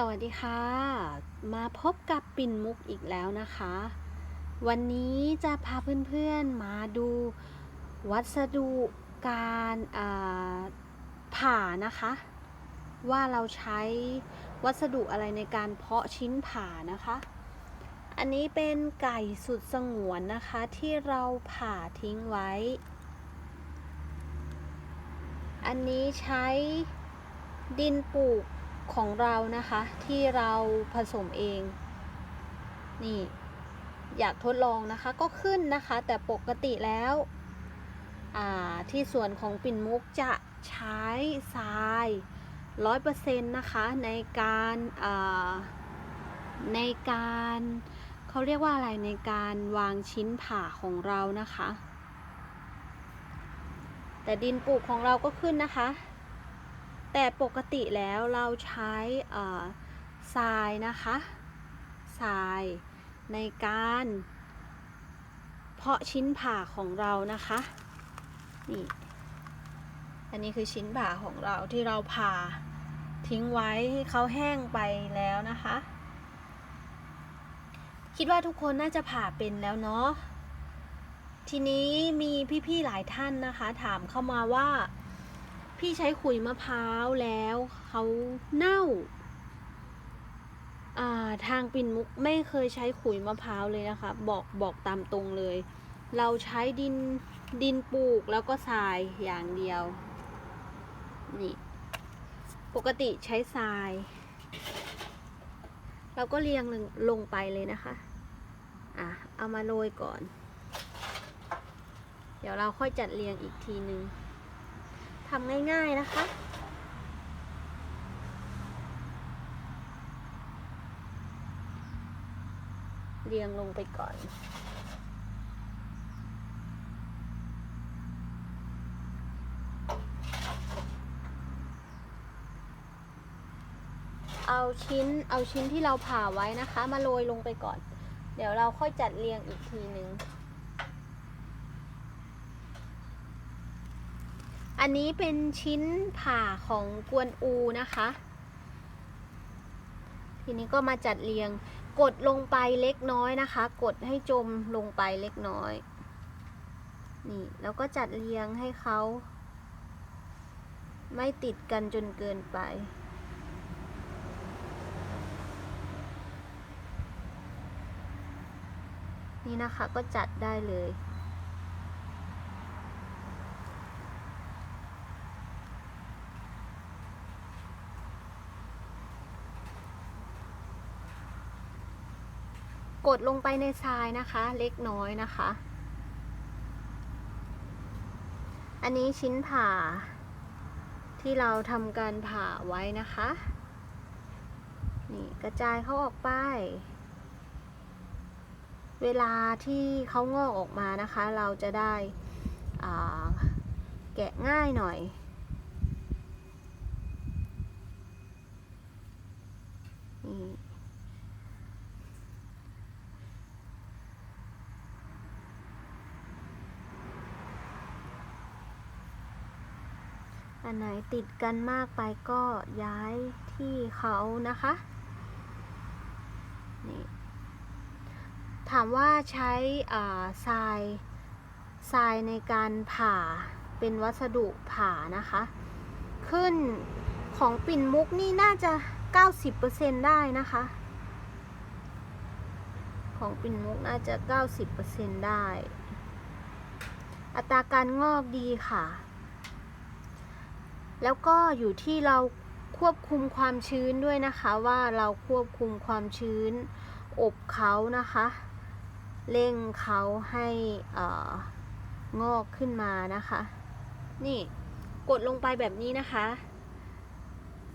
สวัสดีค่ะ มาพบกับปิ่นมุกอีกแล้วนะคะ วันนี้จะพาเพื่อนๆมาดูวัสดุการาผ่านะคะ ว่าเราใช้วัสดุอะไรในการเพาะชิ้นผ่านะคะ อันนี้เป็นไก่สุดสงวนนะคะที่เราผ่าทิ้งไว้ อันนี้ใช้ดินปลูก ของเรานะคะที่เราผสมเอง นี่อยากทดลองนะคะก็ขึ้นนะคะ แต่ปกติแล้วที่ส่วนของปิ่นมุกจะใช้ทรายร้อยเปอร์เซ็นต์นะคะในการในการเขาเรียกว่าอะไรในการวางชิ้นผ่าของเรานะคะ แต่ดินปลูกของเราก็ขึ้นนะคะ แต่ปกติแล้วเราใช้ทรายนะคะทรายในการ เพาะชิ้นผ่าของเรานะคะนี่อันนี้คือชิ้นผ่าของเราที่เราผ่าทิ้งไว้ให้เขาแห้งไปแล้วนะคะ คิดว่าทุกคนน่าจะผ่าเป็นแล้วเนาะทีนี้มีพี่ๆหลายท่านนะคะ ถามเข้ามาว่า พี่ใช้ขุยมะพร้าวแล้วเขาเน่าทางปิ่นมุกไม่เคยใช้ขุยมะพร้าวเลยนะคะ บอกบอกตามตรงเลย เราใช้ดินดินปลูกแล้วก็ทรายอย่างเดียว นี่ ปกติใช้ทราย เราก็เรียงลงไปเลยนะคะ อะ เอามาโรยก่อน เดี๋ยวเราค่อยจัดเรียงอีกทีนึง ทำง่ายๆนะคะ เรียงลงไปก่อน เอาชิ้นเอาชิ้นที่เราผ่าไว้นะคะ มาโรยลงไปก่อน เดี๋ยวเราค่อยจัดเรียงอีกทีหนึ่ง อันนี้เป็นชิ้นผ่าของกวนอูนะคะ ทีนี้ก็มาจัดเรียง กดลงไปเล็กน้อยนะคะ กดให้จมลงไปเล็กน้อย นี่แล้วก็จัดเรียงให้เขาไม่ติดกันจนเกินไป นี่นะคะก็จัดได้เลย กดลงไปในทรายนะคะ เล็กน้อยนะคะ อันนี้ชิ้นผ่า ที่เราทำการผ่าไว้นะคะ นี่กระจายเขาออกไป เวลาที่เขางอกออกมานะคะ เราจะได้แกะง่ายหน่อยนี่ อันไหนติดกันมากไปก็ย้ายที่เขานะคะนี่ถามว่าใช้ทรายทรายในการผ่าเป็นวัสดุผ่านะคะ ขึ้นของปิ่นมุกนี่น่าจะ 90%ได้นะคะ ของปิ่นมุกน่าจะ 90%ได้ อัตราการงอกดีค่ะ แล้วก็อยู่ที่เราควบคุมความชื้นด้วยนะคะว่าเราควบคุมความชื้น อบเขานะคะ เร่งเขาให้งอกขึ้นมานะคะ นี่กดลงไปแบบนี้นะคะ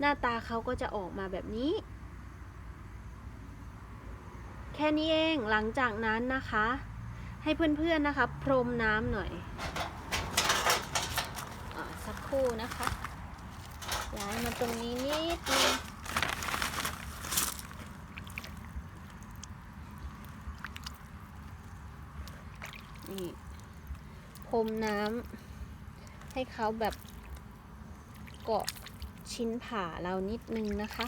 หน้าตาเขาก็จะออกมาแบบนี้ แค่นี้เองหลังจากนั้นนะคะ ให้เพื่อนๆนะคะ พรมน้ำหน่อยอสักครู่นะคะ ย้ายมาตรงนี้นิดนึงนี่พรมน้ำให้เขาแบบเกาะชิ้นผ่าเรานิดนึงนะคะ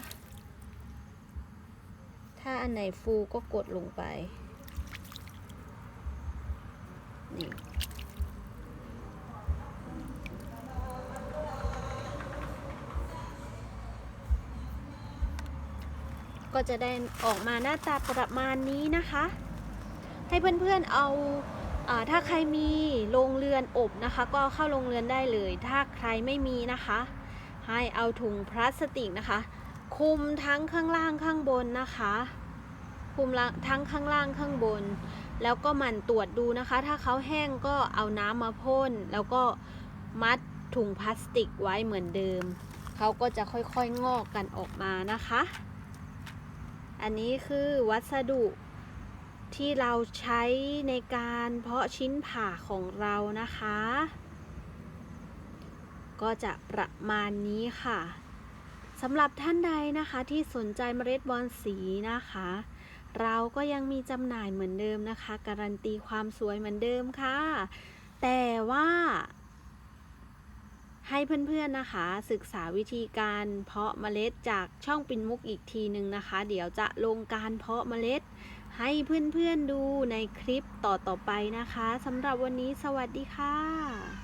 ถ้าอันไหนฟูก็กดลงไป ก็จะได้ออกมาหน้าตาประมาณนี้นะคะ ให้เพื่อนๆเอาอาถ้าใครมีโรงเรือนอบนะคะ ก็เข้าโรงเรือนได้เลย ถ้าใครไม่มีนะคะ ให้เอาถุงพลาสติกนะคะ คุมทั้งข้างล่างข้างบนนะคะ คุมทั้งข้างล่างข้างบน แล้วก็หมั่นตรวจดูนะคะ ถ้าเขาแห้งก็เอาน้ำมาพ่นแล้วก็มัดถุงพลาสติกไว้เหมือนเดิม เขาก็จะค่อยๆงอกกันออกมานะคะ อันนี้คือวัสดุที่เราใช้ในการเพาะชิ้นผ่าของเรานะคะ ก็จะประมาณนี้ค่ะสำหรับท่านใดนะคะที่สนใจเมล็ดบอลสีนะคะ เราก็ยังมีจำหน่ายเหมือนเดิมนะคะ การันตีความสวยเหมือนเดิมค่ะ แต่ว่า ให้เพื่อนๆนะคะศึกษาวิธีการเพาะเมล็ดจากช่องปินมุกอีกทีหนึ่งนะคะ เดี๋ยวจะลงการเพาะเมล็ด ให้เพื่อนๆดูในคลิปต่อๆไปนะคะสำหรับวันนี้สวัสดีค่ะ